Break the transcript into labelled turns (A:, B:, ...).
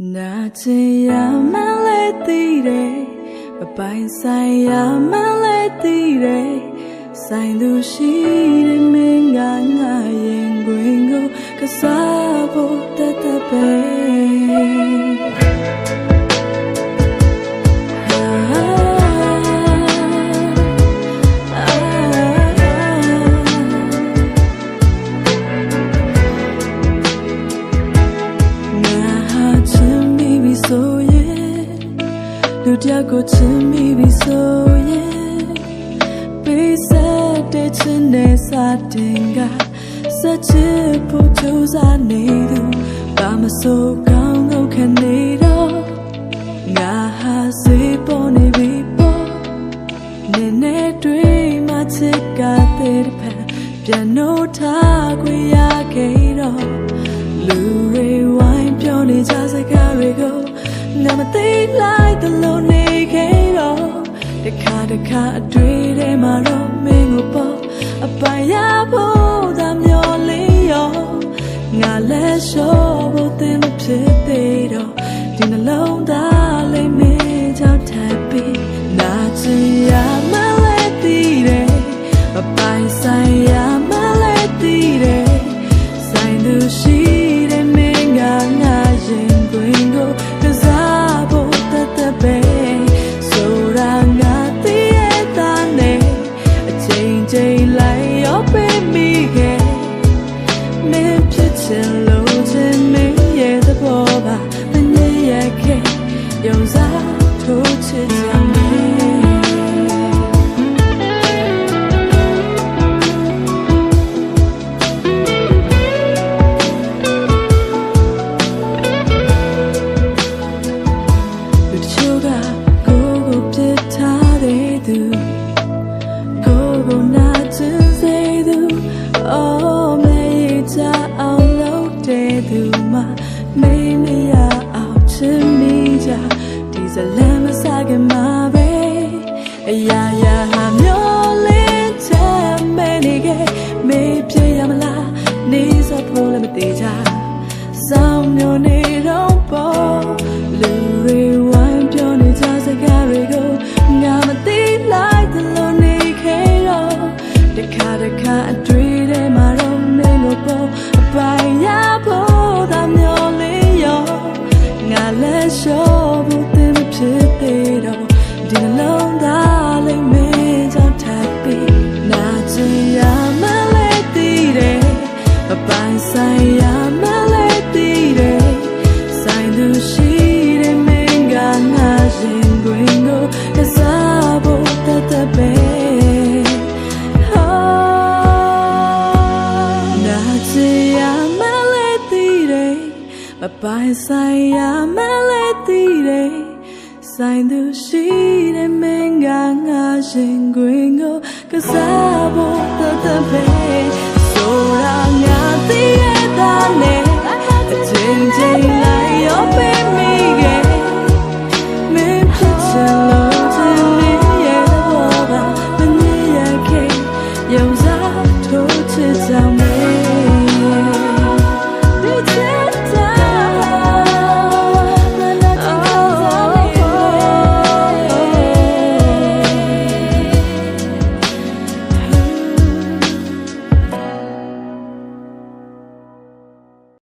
A: နာချင်ရမှန်းလဲသိတယ်မပိုင်ဆိုင်ရမှန်းလဲသိတယ်ဆိုင်သူရှိတယ်မင်းကငါရင်ခွင်ကိုကစားဖို့တတ်တ လူတယောက်ကိုချင်မိပြီဆိုရင်ပေးဆက်တဲ့ချင်တဲ့စာတင်ကစက်ချစ်ဖို့ကြိုးစားနေသူဘာမဆိုကောင်းကောင်းခံနေတော့ငါဟာစေပေါ်နေပြီပေါ့နေနဲ့တွေ့မှချစ်ကတဲ့တစ်ဖက်ပြန်လို့ထားခွေရခဲ့တော့လူတွေဝိုင်းပြောနေကြစကားတွေကိုငါမသိလိုက်သလိုနေခဲ့တော့ တခါတခါအတွေ့ထဲမှာတော့မင်းကိုပေါ့အပိုင်ရဖို့သာမျောလင်းရောငါလည်းလျှော့ဖို့သင်မဖြစ်သေးတော့ဒီနှလုံး ချိန်ချင်းလိုက်ရောပေးမိခဲ့မင်းဖြစ်ချင် မှမေးမရအောင်ချင်မိကြဒီဇလန်မစားခင်မှာပဲအရာရာဟာမျိုးလေးချမ်းမဲနေခဲ့မေးပြရမလားနေစဖို့လည်းမသေးကြဆောင်မျိုးနေတော့ပေါ်လူတွေဝိုင်းပြောနေကြစကားတွေကို အပိုင်ဆိုင်ရမလေးတည်တယ်ဆိုင်သူရှိတဲ့မင်းကငါရင်တွင်ကိုကစားဖို့တတ်တ